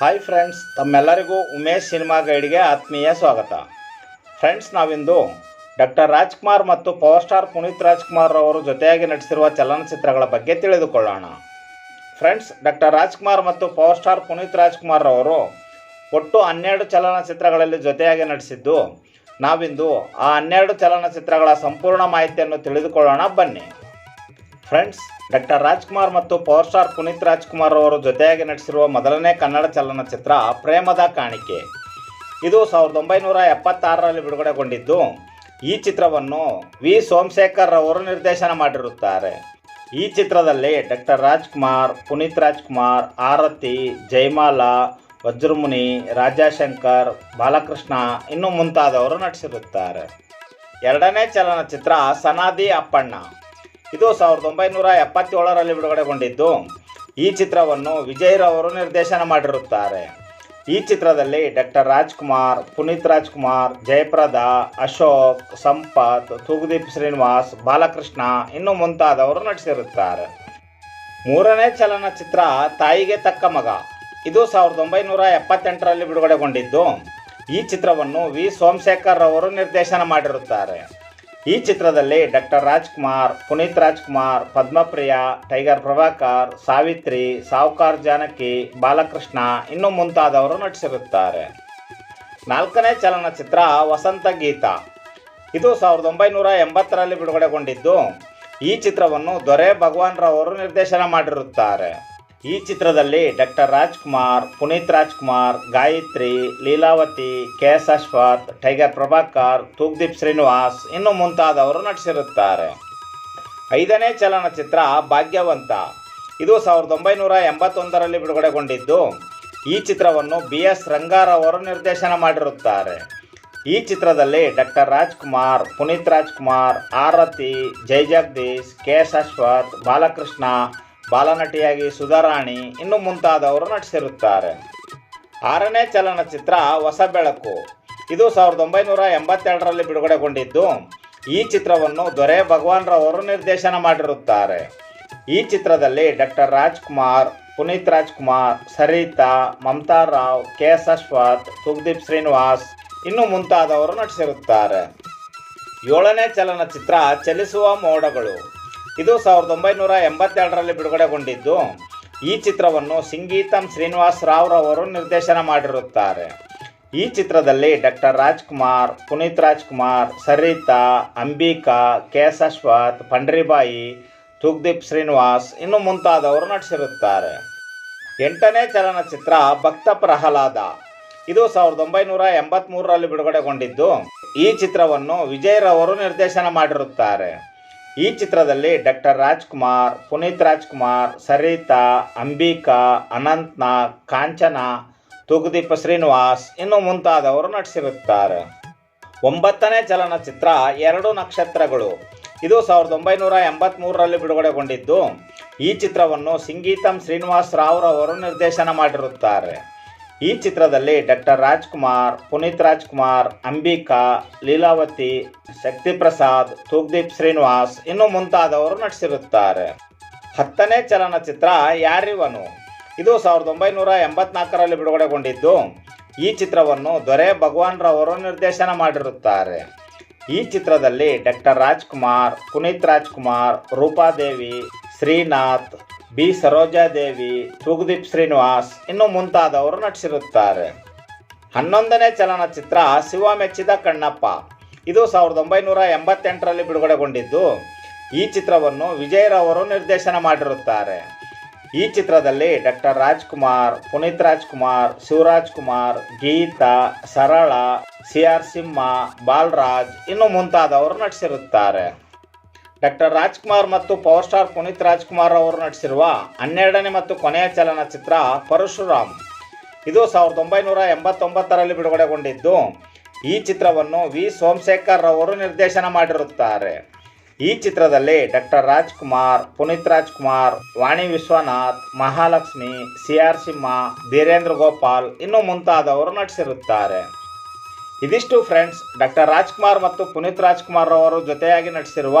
Hi friends ತಮ್ಮೆಲ್ಲರಿಗೂ Umesh cinema ಗೈಡ್ಗೆ ಆತ್ಮೀಯ ಸ್ವಾಗತ. ಫ್ರೆಂಡ್ಸ್ ನಾವಿಂದು ಡಾಕ್ಟರ್ ರಾಜ್ಕುಮಾರ್ ಮತ್ತು ಪವರ್ ಸ್ಟಾರ್ ಪುನೀತ್ ರಾಜ್ಕುಮಾರ್ ಅವರು ಜೊತೆಯಾಗಿ ನಟಿಸಿರುವ ಚಲನಚಿತ್ರಗಳ ಬಗ್ಗೆ ತಿಳಿದುಕೊಳ್ಳೋಣ. ಫ್ರೆಂಡ್ಸ್ ಡಾಕ್ಟರ್ ರಾಜ್ಕುಮಾರ್ ಮತ್ತು ಪವರ್ ಸ್ಟಾರ್ ಪುನೀತ್ ರಾಜ್ಕುಮಾರ್ ಅವರು ಒಟ್ಟು ಹನ್ನೆರಡು ಚಲನಚಿತ್ರಗಳಲ್ಲಿ ಜೊತೆಯಾಗಿ ನಟಿಸಿದ್ದು, ನಾವಿಂದು ಆ ಹನ್ನೆರಡು ಚಲನಚಿತ್ರಗಳ ಸಂಪೂರ್ಣ ಮಾಹಿತಿಯನ್ನು ತಿಳಿದುಕೊಳ್ಳೋಣ ಬನ್ನಿ. ಫ್ರೆಂಡ್ಸ್ ಡಾಕ್ಟರ್ ರಾಜ್ಕುಮಾರ್ ಮತ್ತು ಪವರ್ ಸ್ಟಾರ್ ಪುನೀತ್ ರಾಜ್ಕುಮಾರ್ ಅವರು ಜೊತೆಯಾಗಿ ನಟಿಸಿರುವ ಮೊದಲನೇ ಕನ್ನಡ ಚಲನಚಿತ್ರ ಪ್ರೇಮದ ಕಾಣಿಕೆ. ಇದು ಸಾವಿರದ ಒಂಬೈನೂರ ಎಪ್ಪತ್ತಾರರಲ್ಲಿ ಬಿಡುಗಡೆಗೊಂಡಿದ್ದು, ಈ ಚಿತ್ರವನ್ನು ವಿ. ಸೋಮಶೇಖರ್ ಅವರು ನಿರ್ದೇಶನ ಮಾಡಿರುತ್ತಾರೆ. ಈ ಚಿತ್ರದಲ್ಲಿ ಡಾಕ್ಟರ್ ರಾಜ್ಕುಮಾರ್ ಪುನೀತ್ ರಾಜ್ಕುಮಾರ್ ಆರತಿ ಜಯಮಾಲಾ ವಜ್ರಮುನಿ ರಾಜಾಶಂಕರ್ ಬಾಲಕೃಷ್ಣ ಇನ್ನು ಮುಂತಾದವರು ನಟಿಸಿರುತ್ತಾರೆ. ಎರಡನೇ ಚಲನಚಿತ್ರ ಸನಾದಿ ಅಪ್ಪಣ್ಣ ಇದು ಸಾವಿರದ ಒಂಬೈನೂರ ಎಪ್ಪತ್ತೇಳರಲ್ಲಿ ಬಿಡುಗಡೆಗೊಂಡಿದ್ದು. ಈ ಚಿತ್ರವನ್ನು ವಿಜಯ್ರವರು ನಿರ್ದೇಶನ ಮಾಡಿರುತ್ತಾರೆ. ಈ ಚಿತ್ರದಲ್ಲಿ ಡಾಕ್ಟರ್ ರಾಜ್ಕುಮಾರ್, ಪುನೀತ್ ರಾಜ್ಕುಮಾರ್, ಜಯಪ್ರದಾ, ಅಶೋಕ್, ಸಂಪತ್, ತೂಗುದೀಪ್ ಶ್ರೀನಿವಾಸ್, ಬಾಲಕೃಷ್ಣ ಇನ್ನು ಮುಂತಾದವರು ನಟಿಸಿರುತ್ತಾರೆ. ಮೂರನೇ ಚಲನಚಿತ್ರ ತಾಯಿಗೆ ತಕ್ಕ ಮಗ. ಇದು ಸಾವಿರದ ಒಂಬೈನೂರ ಎಪ್ಪತ್ತೆಂಟರಲ್ಲಿ ಬಿಡುಗಡೆಗೊಂಡಿದ್ದು. ಈ ಚಿತ್ರವನ್ನು ವಿ. ಸೋಮಶೇಖರ್ ಅವರು ನಿರ್ದೇಶನ ಮಾಡಿರುತ್ತಾರೆ. ಈ ಚಿತ್ರದಲ್ಲಿ ಡಾಕ್ಟರ್ ರಾಜ್ಕುಮಾರ್, ಪುನೀತ್ ರಾಜ್ಕುಮಾರ್, ಪದ್ಮಪ್ರಿಯ, ಟೈಗರ್ ಪ್ರಭಾಕರ್, ಸಾವಿತ್ರಿ, ಸಾವುಕಾರ್ ಜಾನಕಿ, ಬಾಲಕೃಷ್ಣ ಇನ್ನು ಮುಂತಾದವರು ನಟಿಸಿರುತ್ತಾರೆ. ನಾಲ್ಕನೇ ಚಲನಚಿತ್ರ ವಸಂತ ಗೀತ. ಇದು ಸಾವಿರದ ಒಂಬೈನೂರ ಎಂಬತ್ತರಲ್ಲಿ ಬಿಡುಗಡೆಗೊಂಡಿದ್ದು. ಈ ಚಿತ್ರವನ್ನು ದೊರೆ ಭಗವಾನ್ ರವರು ನಿರ್ದೇಶನ ಮಾಡಿರುತ್ತಾರೆ. ಈ ಚಿತ್ರದಲ್ಲಿ doctor Rajkumar, Puneeth Rajkumar, Gayatri, Leelavathi K S Ashwath, tiger Prabhakar, Thoogudeep Srinivas ಇನ್ನು ಮುಂತಾದವರು ನಟಿಸಿರುತ್ತಾರೆ. ಐದನೇ ಚಲನಚಿತ್ರ ಭಾಗ್ಯವಂತ. ಇದು ಸಾವಿರದ ಒಂಬೈನೂರ ಎಂಬತ್ತೊಂದರಲ್ಲಿ ಬಿಡುಗಡೆಗೊಂಡಿದ್ದು, ಈ ಚಿತ್ರವನ್ನು ಬಿ ಎಸ್ ರಂಗಾರ್ ಅವರು ನಿರ್ದೇಶನ ಮಾಡಿರುತ್ತಾರೆ. ಈ ಚಿತ್ರದಲ್ಲಿ doctor Rajkumar, Puneeth Rajkumar, Aarathi Jai Jagadish K S Ashwath, Balakrishna ಬಾಲನಟಿಯಾಗಿ Sudharani ಇನ್ನು ಮುಂತಾದವರು ನಟಿಸಿರುತ್ತಾರೆ. ಆರನೇ ಚಲನಚಿತ್ರ ಹೊಸ ಬೆಳಕು. ಇದು ಸಾವಿರದ ಒಂಬೈನೂರ ಎಂಬತ್ತೆರಡರಲ್ಲಿ ಬಿಡುಗಡೆಗೊಂಡಿದ್ದು. ಈ ಚಿತ್ರವನ್ನು ದೊರೆ ಭಗವಾನ್ ರವರು ನಿರ್ದೇಶನ ಮಾಡಿರುತ್ತಾರೆ. ಈ ಚಿತ್ರದಲ್ಲಿ doctor Rajkumar, Puneeth Rajkumar, Saritha, Mamatha Rao, K S Ashwath Sukhdeep Srinivas ಇನ್ನು ಮುಂತಾದವರು ನಟಿಸಿರುತ್ತಾರೆ. ಏಳನೇ ಚಲನಚಿತ್ರ ಚಲಿಸುವ ಮೋಡಗಳು. ಇದು ಸಾವಿರದ ಒಂಬೈನೂರ ಎಂಬತ್ತೆರಡರಲ್ಲಿ ಬಿಡುಗಡೆಗೊಂಡಿದ್ದು. ಈ ಚಿತ್ರವನ್ನು ಸಿಂಗೀತಂ ಶ್ರೀನಿವಾಸ್ ರಾವ್ ರವರು ನಿರ್ದೇಶನ ಮಾಡಿರುತ್ತಾರೆ. ಈ ಚಿತ್ರದಲ್ಲಿ doctor Rajkumar, Puneeth Rajkumar, Saritha, Ambika K S Ashwath, Pandharibai, Thugdeep Srinivas ಇನ್ನು ಮುಂತಾದವರು ನಟಿಸಿರುತ್ತಾರೆ. ಎಂಟನೇ ಚಲನಚಿತ್ರ ಭಕ್ತ ಪ್ರಹ್ಲಾದ. ಇದು ಸಾವಿರದ ಒಂಬೈನೂರ ಎಂಬತ್ತ್ಮೂರರಲ್ಲಿ ಬಿಡುಗಡೆಗೊಂಡಿದ್ದು. ಈ ಚಿತ್ರವನ್ನು ವಿಜಯ್ರವರು ನಿರ್ದೇಶನ ಮಾಡಿರುತ್ತಾರೆ. ಈ ಚಿತ್ರದಲ್ಲಿ ಡಾಕ್ಟರ್ ರಾಜ್ಕುಮಾರ್, ಪುನೀತ್ ರಾಜ್ಕುಮಾರ್, ಸರಿತಾ, ಅಂಬಿಕಾ ಅನಂತ್ನಾಗ್ ಕಾಂಚನ, ತೂಗುದೀಪ ಶ್ರೀನಿವಾಸ್ ಇನ್ನು ಮುಂತಾದವರು ನಟಿಸಿರುತ್ತಾರೆ. ಒಂಬತ್ತನೇ ಚಲನಚಿತ್ರ ಎರಡು ನಕ್ಷತ್ರಗಳು. ಇದು ಸಾವಿರದ ಒಂಬೈನೂರ ಎಂಬತ್ತ್ಮೂರರಲ್ಲಿ ಬಿಡುಗಡೆಗೊಂಡಿದ್ದು. ಈ ಚಿತ್ರವನ್ನು ಸಿಂಗೀತಂ ಶ್ರೀನಿವಾಸ್ ರಾವ್ ರವರು ನಿರ್ದೇಶನ ಮಾಡಿರುತ್ತಾರೆ. ಈ ಚಿತ್ರದಲ್ಲಿ ಡಾಕ್ಟರ್ ರಾಜ್ಕುಮಾರ್, ಪುನೀತ್ ರಾಜ್ಕುಮಾರ್, ಅಂಬಿಕಾ, ಲೀಲಾವತಿ, ಶಕ್ತಿಪ್ರಸಾದ್, ತೂಗ್ದೀಪ್ ಶ್ರೀನಿವಾಸ್ ಇನ್ನು ಮುಂತಾದವರು ನಟಿಸಿರುತ್ತಾರೆ. ಹತ್ತನೇ ಚಲನಚಿತ್ರ ಯಾರಿವನು? ಇದು ಸಾವಿರದ ಒಂಬೈನೂರ ಎಂಬತ್ನಾಲ್ಕರಲ್ಲಿ ಬಿಡುಗಡೆಗೊಂಡಿದ್ದು. ಈ ಚಿತ್ರವನ್ನು ದೊರೆ ಭಗವಾನ್ ರವರು ನಿರ್ದೇಶನ ಮಾಡಿರುತ್ತಾರೆ. ಈ ಚಿತ್ರದಲ್ಲಿ ಡಾಕ್ಟರ್ ರಾಜ್ಕುಮಾರ್, ಪುನೀತ್ ರಾಜ್ಕುಮಾರ್ ರೂಪಾದೇವಿ ಶ್ರೀನಾಥ್ ಬಿ. ಸರೋಜಾದೇವಿ ತೂಗುದೀಪ್ ಶ್ರೀನಿವಾಸ್ ಇನ್ನು ಮುಂತಾದವರು ನಟಿಸಿರುತ್ತಾರೆ. ಹನ್ನೊಂದನೇ ಚಲನಚಿತ್ರ ಶಿವ ಮೆಚ್ಚಿದ ಕಣ್ಣಪ್ಪ. ಇದು ಸಾವಿರದ ಒಂಬೈನೂರ ಎಂಬತ್ತೆಂಟರಲ್ಲಿ ಬಿಡುಗಡೆಗೊಂಡಿದ್ದು. ಈ ಚಿತ್ರವನ್ನು ವಿಜಯರವರು ನಿರ್ದೇಶನ ಮಾಡಿರುತ್ತಾರೆ. ಈ ಚಿತ್ರದಲ್ಲಿ doctor Rajkumar, Puneeth Rajkumar, Shivaraj Kumar, Geetha, Sarala, C R ಸಿಂಹ, ಬಾಲರಾಜ್ ಇನ್ನು ಮುಂತಾದವರು ನಟಿಸಿರುತ್ತಾರೆ. ಡಾಕ್ಟರ್ ರಾಜ್ಕುಮಾರ್ ಮತ್ತು ಪವರ್ ಸ್ಟಾರ್ ಪುನೀತ್ ರಾಜ್ಕುಮಾರ್ ಅವರು ನಟಿಸಿರುವ ಹನ್ನೆರಡನೇ ಮತ್ತು ಕೊನೆಯ ಚಲನಚಿತ್ರ ಪರಶುರಾಮ್. ಇದು ಸಾವಿರದ ಒಂಬೈನೂರ ಎಂಬತ್ತೊಂಬತ್ತರಲ್ಲಿ ಬಿಡುಗಡೆಗೊಂಡಿದ್ದು, ಈ ಚಿತ್ರವನ್ನು ವಿ. ಸೋಮಶೇಖರ್ ಅವರು ನಿರ್ದೇಶನ ಮಾಡಿರುತ್ತಾರೆ. ಈ ಚಿತ್ರದಲ್ಲಿ doctor Rajkumar, Puneeth Rajkumar, Vani Vishwanath, Mahalakshmi C R Simha, Dheerendra Gopal ಇನ್ನು ಮುಂತಾದವರು ನಟಿಸಿರುತ್ತಾರೆ. ಇದಿಷ್ಟು ಫ್ರೆಂಡ್ಸ್, ಡಾಕ್ಟರ್ ರಾಜ್ಕುಮಾರ್ ಮತ್ತು ಪುನೀತ್ ರಾಜ್ಕುಮಾರ್ ಅವರು ಜೊತೆಯಾಗಿ ನಟಿಸಿರುವ